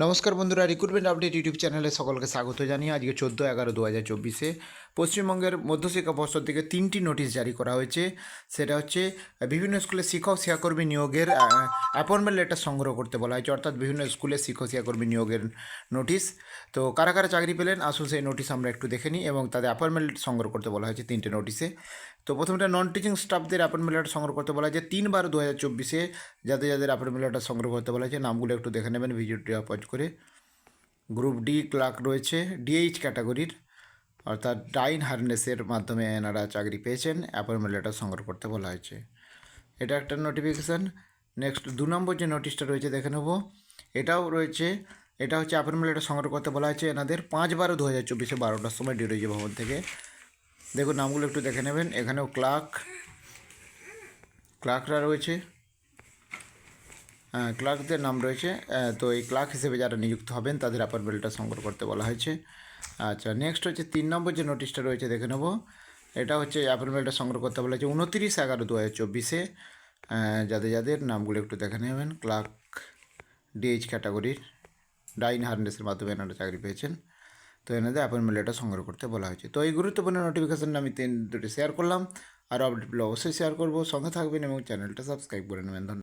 নমস্কার বন্ধুরা recruitment update YouTube চ্যানেলে সকলকে স্বাগত জানিয়ে আজকে চোদ্দ এগারো দু হাজার চব্বিশে পশ্চিমবঙ্গের মধ্যশিক্ষা পর্ষদ থেকে তিনটি নোটিশ জারি করা হয়েছে। সেটা হচ্ছে, বিভিন্ন স্কুলে শিক্ষক শিক্ষাকর্মী নিয়োগের অ্যাপয়েন্টমেন্ট লেটার সংগ্রহ করতে বলা হয়েছে, অর্থাৎ বিভিন্ন স্কুলে শিক্ষক শিক্ষাকর্মী নিয়োগের নোটিশ। তো কারা কারা চাকরি পেলেন? আসুন সেই নোটিশ আমরা একটু দেখে নিই এবং তাদের অ্যাপয়েন্টমেন্ট সংগ্রহ করতে বলা হয়েছে তিনটে নোটিশে। তো প্রথমটা নন টিচিং স্টাফদের অ্যাপয়েন্টমেন্ট লেটার সংগ্রহ করতে বলা হয়েছে। তিন বারো দু হাজার চব্বিশে যাদের যাদের অ্যাপয়েন্টমেন্ট লেটার সংগ্রহ করতে বলা হয়েছে, নামগুলো একটু দেখে নেবেন ভিডিওটি পজ করে। গ্রুপ ডি ক্লার্ক রয়েছে ডিএইচ ক্যাটাগরির অর্থাৎ ডাইন হার্নেসের মাধ্যমে এনারা চাকরি পেয়েছেন অ্যাপয়েন্টমেন্ট লেটার সংগ্রহ করতে বলা হয়েছে। এটা একটা নোটিফিকেশান নেক্সট দু নম্বর যে নোটিশটা রয়েছে দেখে নেব। এটাও রয়েছে এটা হচ্ছে অ্যাপয়েন্টমেন্ট লেটার সংগ্রহ করতে বলা হয়েছে এনাদের পাঁচ বারো দু হাজার চব্বিশে বারোটার সময় ডিরোজি ভবন থেকে। দেখুন নামগুলো একটু দেখে নেবেন। এখানেও ক্লার্ক ক্লার্করা রয়েছে। হ্যাঁ, ক্লার্কদের নাম রয়েছে। তো এই ক্লার্ক হিসেবে যারা নিযুক্ত হবেন তাদের অ্যাপয়েন্টমেন্টটা সংগ্রহ করতে বলা হয়েছে। আচ্ছা নেক্সট হচ্ছে তিন নম্বর যে নোটিশটা রয়েছে, দেখে নেব। এটা হচ্ছে অ্যাপয়েন্টমেন্টটা সংগ্রহ করতে বলা হয়েছে উনতিরিশ এগারো দু হাজার চব্বিশে যাদের যাদের নামগুলো একটু দেখে নেবেন ক্লার্ক ডিএইচ ক্যাটাগরির ডাইন হার্নেসের মাধ্যমে এনারা চাকরি পেয়েছেন। তো এনাদের অ্যাপয়েন্টমেন্ট লেটার সংগ্রহ করতে বলা হয়েছে। তো এই গুরুত্বপূর্ণ নোটিফিকেশান আমি তিন, দুটি শেয়ার করলাম। আর আপডেটগুলো অবশ্যই শেয়ার করব। সঙ্গে থাকবেন এবং চ্যানেলটা সাবস্ক্রাইব করে নেবেন। ধন্যবাদ।